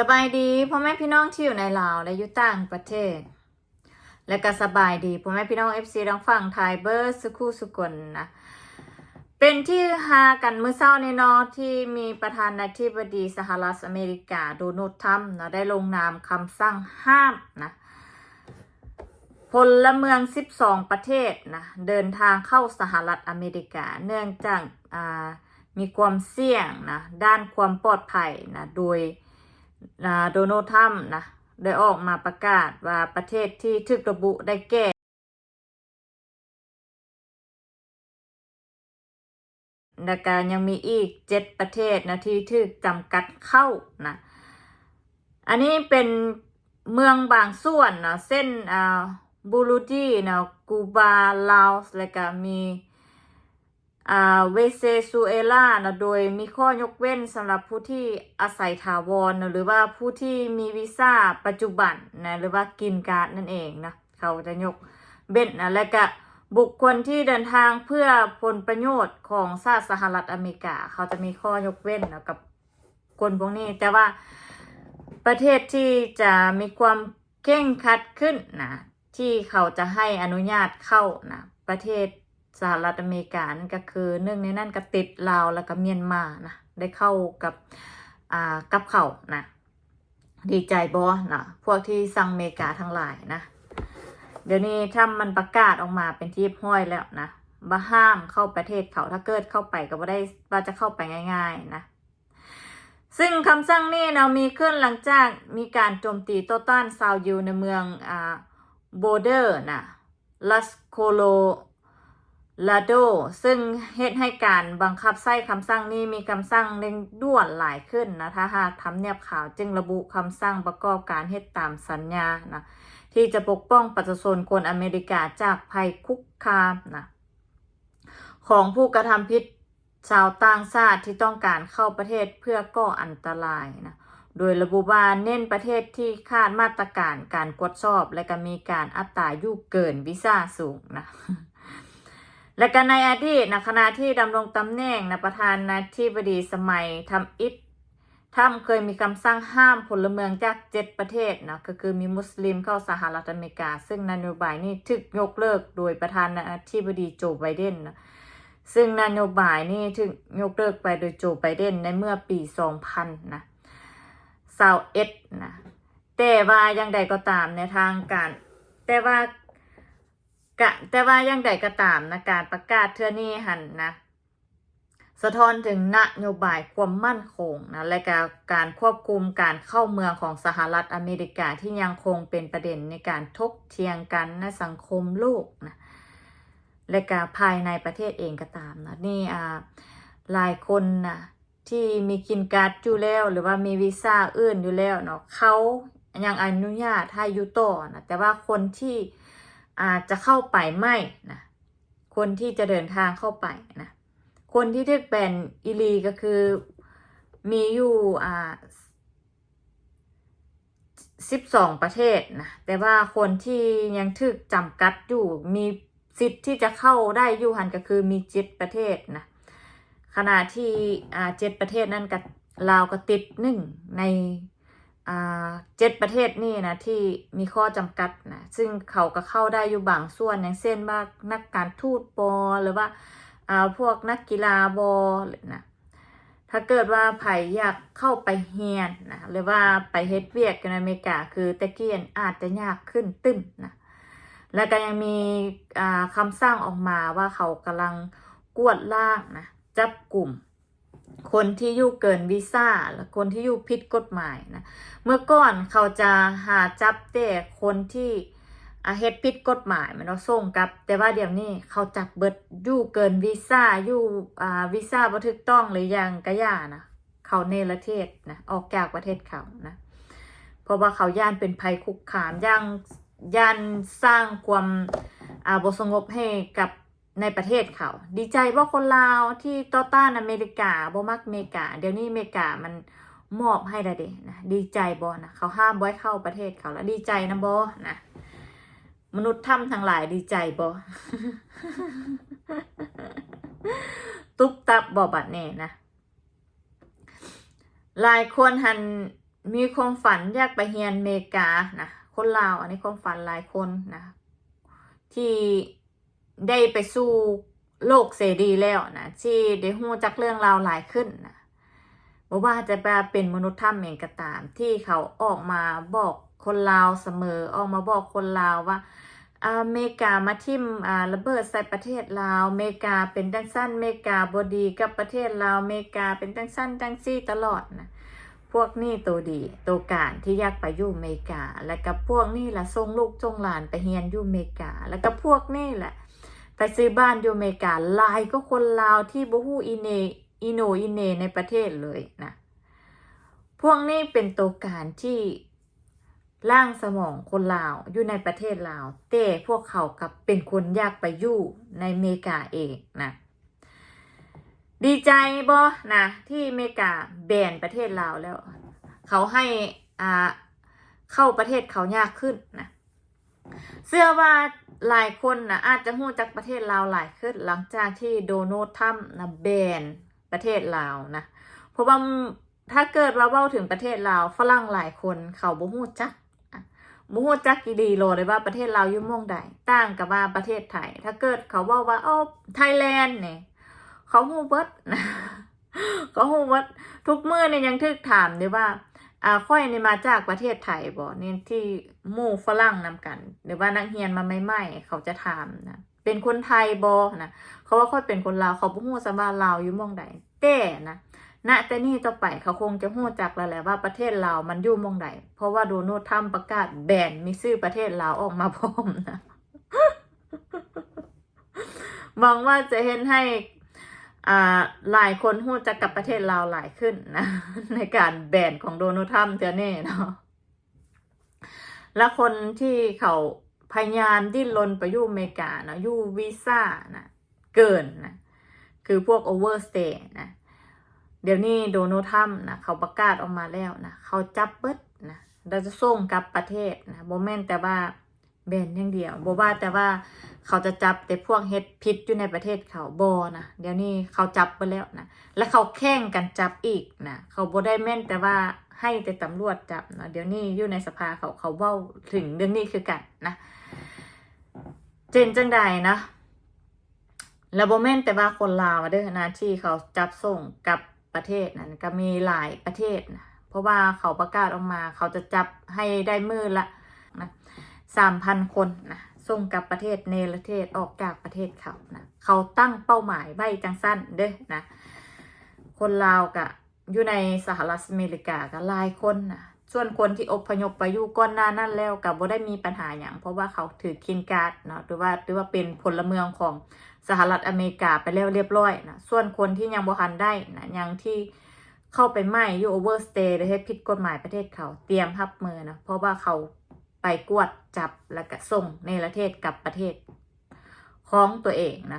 สบายดีพ่อแม่พี่น้องที่อยู่ในลาวและอยู่ต่างประเทศ และก็สบายดีพ่อแม่พี่น้องเอฟซีทางฝั่งไทยเบอร์สุคูสุกลนะเป็นที่ฮากันเมื่อเช้าในนอที่มีประธานาธิบดีสหรัฐอเมริกาโดนัลด์ทรัมป์นะได้ลงนามคำสั่งห้ามนะพลเมือง 12 ประเทศนะเดินทางเข้าสหรัฐอเมริกา เนื่องจากมีความเสี่ยงนะด้านความปลอดภัยนะโดย โดนัลด์ทรัมป์นะได้ออกมาประกาศว่าประเทศที่ถึกระบุได้แก่และการยังมีอีกเจ็ดประเทศนะที่ถึกจำกัดเข้านะ อันนี้เป็นเมืองบางส่วนนะเส้นอ่าบูรูดีนะกูบาลาวส์และก็มี เวเซซูเอลานะโดยมีข้อยกเว้นสำหรับผู้ที่อาศัยถาวรนะหรือว่าผู้ที่มีวีซ่าปัจจุบันนะหรือว่ากินการ์ดนั่นเองนะเขาจะยกเว้นนะและก็บุคคลที่เดินทางเพื่อผลประโยชน์ของชาติสหรัฐอเมริกา เขาจะมีข้อยกเว้นนะกับคนพวกนี้ แต่ว่าประเทศที่จะมีความเข่งคัดขึ้นนะที่เขาจะให้อนุญาตเข้านะประเทศ สหรัฐอเมริกานั่นก็คือหนึ่งในนั้นก็ติดลาวแล้วก็เมียนมานะได้เข้ากับอ่ากับเขานะดีใจบอนะพวกที่สั่งอเมริกาทั้งหลายนะ เดี๋ยวนี้ถ้ามันประกาศออกมาเป็นที่ห้อยแล้วนะว่าห้ามเข้าประเทศเขาถ้าเกิดเข้าไปก็ไม่ได้ว่าจะเข้าไปง่าย ๆนะซึ่งคำสั่งนี้เรามีขึ้นหลังจากมีการโจมตีโต้ต้านซาวยูในเมืองอ่าโบเดอร์นะลัสโคโล ลาโด ซึ่งเหตุให้การบังคับใช้คำสั่งนี้มีคำสั่งเร่งด่วนหลายขึ้นนะถ้าหากทำเนียบข่าวจึงระบุคำสั่งประกอบการเหตุตามสัญญานะที่จะปกป้องประชาชนคนอเมริกาจากภัยคุกคามนะของผู้กระทำผิดชาวต่างชาติที่ต้องการเข้าประเทศเพื่อก่ออันตรายนะโดยระบุว่าเน้นประเทศที่คาดมาตรการการกดสอบ และก็มีการอัตรายุเกินวีซ่าสูงนะ และกันในอดีตนะขณะที่ดำรงตำแหน่งนะประธานาธิบดีสมัยทำอิฐทำเคยมีคำสั่งห้ามพลเมืองจากเจ็ดประเทศนะก็คือมีมุสลิมเข้าสหรัฐอเมริกา ซึ่งนโยบายนี้ถึกยกเลิกโดยประธานาธิบดีโจไบเดนนะซึ่งนโยบายนี้ถึกยกเลิกไปโดยโจไบเดนในเมื่อปี 2000 นะสาวเอ็ดนะแต่ว่ายังใดก็ตามในทางการ แต่ว่า กะแต่ว่ายังใดก็ตามนะการประกาศเทื่อนี้หันนะสะท้อนถึงนโยบายความมั่นคงนะและการการควบคุมการเข้าเมืองของสหรัฐอเมริกาที่ยังคงเป็นประเด็นในการทกเถียงกันในสังคมโลกนะและการภายในประเทศเองก็ตามนะนี่อ่าหลายคนนะที่มีกินการ์ดอยู่แล้ว หรือว่ามีวีซ่าอื่นอยู่แล้วเนาะเขายังอนุญาตให้อยู่ต่อนะแต่ว่าคนที่ อาจจะเข้าไปไม่นะคนที่จะเดินทางเข้าไปนะคนที่ทึกเป็นอิลีก็คือมีอยู่อ่าสิบสองประเทศนะแต่ว่าคนที่ยังทึกจำกัดอยู่มีสิทธิ์ที่จะเข้าได้อยู่หันก็คือมีเจ็ดประเทศนะขณะที่อ่าเจ็ดประเทศนั้นกับลาวก็ติดหนึ่งใน เจ็ดประเทศนี่นะที่มีข้อจำกัดนะซึ่งเขาก็เข้าได้อยู่บางส่วนอย่างเช่นว่านักการทูตบอหรือว่าอ่าพวกนักกีฬาบอนะถ้าเกิดว่าไผ่อยากเข้าไปเฮียนนะหรือว่าไปเฮ็ดเวียกในอเมริกาคือตะเกียนอาจจะยากขึ้นตึ้มนะแล้วก็ยังมีคำสั่งออกมาว่าเขากำลังกวดล่างนะจับกลุ่ม คนที่อยู่เกินวีซ่าและคนที่อยู่ผิดกฎหมายนะ เมื่อก่อนเขาจะหาจับแต่คนที่อาเฮ็ดผิดกฎหมายมันเอาส่งกลับ แต่ว่าเดี๋ยวนี้เขาจับเบิดอยู่เกินวีซ่าอยู่อ่าวีซ่าบ่ถูกต้องหรือยังกะย่านะเขาเนรเทศนะออกจากประเทศเขานะเพราะว่าเขาย่านเป็นภัยคุกคามย่างย่านสร้างความอ่าบ่สงบให้กับ ในประเทศเขา ดีใจว่าคนลาวที่ต่อต้านอเมริกาบ่มักอเมริกา เดี๋ยวนี้อเมริกามันมอบให้ละเด้นะดีใจบอนะเขาห้ามบอยเข้าประเทศเขาแล้วดีใจนะบอนะมนุษย์ถ้ำทั้งหลายดีใจบอตุ๊บตับบอบัดเน่นะหลายคนหันมีความฝันอยากไปเรียนอเมริกานะคนลาวอันนี้ความฝันหลายคนนะที่ ได้ไปสู่โลกเสรีแล้วนะที่ได้รู้จักเรื่องราวหลายขึ้นนะบ่ว่าจะเป็นมนุษย์ถ้ำเองก็ตาม ที่เขาออกมาบอกคนลาวเสมอออกมาบอกคนลาวว่าอเมริกามาทิ่มอ่าระเบิดใส่ประเทศลาวอเมริกาเป็นจังสั้นอเมริกาบดีกับประเทศลาวอเมริกาเป็นจังสั้นจังซี่ตลอดนะพวกนี้ตัวดีตัวการที่อยากไปอยู่อเมริกา แล้วก็พวกนี้แหละส่งลูกจงหลานไปเรียนอยู่อเมริกา แล้วก็พวกนี้แหละ ไปซื้อบ้านอยู่อเมริกาลายก็คนลาวที่บ่ฮู้อีเนอีโนอีเนในประเทศเลยนะพวกนี้เป็นตัวการที่ล่างสมองคนลาวอยู่ในประเทศลาวแต่พวกเขากับเป็นคนยากไปอยู่ในอเมริกาเองนะดีใจบ่นะที่อเมริกาแบนประเทศลาวแล้ว เขาให้อ่าเข้าประเทศเขายากขึ้นนะ เชื่อว่าหลายคนนะอาจจะหู้จักประเทศลาวหลายขึ้นหลังจากที่โดนัลด์ทรัมป์นะแบนประเทศลาวนะเพราะว่าถ้าเกิดว่าเว้าถึงประเทศลาวฝรั่งหลายคนเขาบ่ฮู้จักบ่ฮู้จักอีดีโลเลยว่าประเทศลาวยู่ม่องใดต่างกับว่าประเทศไทย ถ้าเกิดเขาเว้าว่าอ้อไทยแลนด์เนี่ยเขาฮู้เบิดนะเขาฮู้เบิดทุกเมื้อเนี่ยยังถึกถามเลยว่า อ่าค่อยนี่มาจากประเทศไทยบ่นี่ที่มู่ฝรั่งนำกัน หรือว่านักเรียนมาใหม่ๆเขาจะถามนะเป็นคนไทยบ่นะเขาว่าค่อยเป็นคนลาวเขาบ่ฮู้ซะว่าลาวอยู่หม่องใดแต่นะณแต่นี่ต่อไปเขาคงจะฮู้จักแล้วแหละว่าประเทศลาวมันอยู่ม่องใดเพราะว่าโดนัลด์ทรัมประกาศแบนมีชื่อประเทศลาวออกมาพร้อมนะหวังว่าจะเห็นให้ หลายคนหู้จักกับประเทศลาวหลายขึ้นนะ ในการแบนของโดนัลด์ทรัมป์เจอแน่เนาะและคนที่เขาพยายามดิ้นรนไปยู่อเมริกาเนาะยู่วีซ่านะเกินนะคือพวกโอเวอร์สเตย์นะเดี๋ยวนี้โดนัลด์ทรัมป์นะเขาประกาศออกมาแล้วนะเขาจับเบิดนะเราจะส่งกลับประเทศนะโบแมนแต่ว่าแบนอย่างเดียวโบว่าแต่ว่า เขาจะจับแต่พวกเฮ็ดพิษอยู่ในประเทศเขาบอนะเดี๋ยวนี้เขาจับไปแล้วนะและเขาแข่งกันจับอีกนะเขาบ่ได้แม่นแต่ว่าให้แต่ตำรวจจับนะเดี๋ยวนี้อยู่ในสภาเขาเขาเว้าถึงเรื่องนี้คือกันนะเจนจังใดนะแล้วบ่แม่นแต่ว่าคนลาวเด้อนะที่เขาจับส่งกับประเทศนั้นก็มีหลายประเทศนะเพราะว่าเขาประกาศออกมา เขาจะจับให้ได้มือละนะสามพันคนนะ ส่งกลับประเทศเนรเทศออกจากประเทศเขานะเขาตั้งเป้าหมายไว้จังสั้นเด้อนะ คนลาวกะอยู่ในสหรัฐอเมริกาก็หลายคนนะส่วนคนที่อพยพไปอยู่ก่อนหน้านั้นแล้วกับบ่ได้มีปัญหาอย่างเพราะว่าเขาถือคินการ์ดเนาะหรือว่าหรือว่าเป็นพลเมืองของสหรัฐอเมริกาไปแล้วเรียบร้อยนะส่วนคนที่ยังบ่ทันได้นะยังที่เข้าไปไม่อยู่โอเวอร์สเตย์หรือให้ผิดกฎหมายประเทศเขาเตรียมรับมือนะเพราะว่าเขา กวดจับแล้วก็ส่งในประเทศกลับประเทศของตัวเองนะ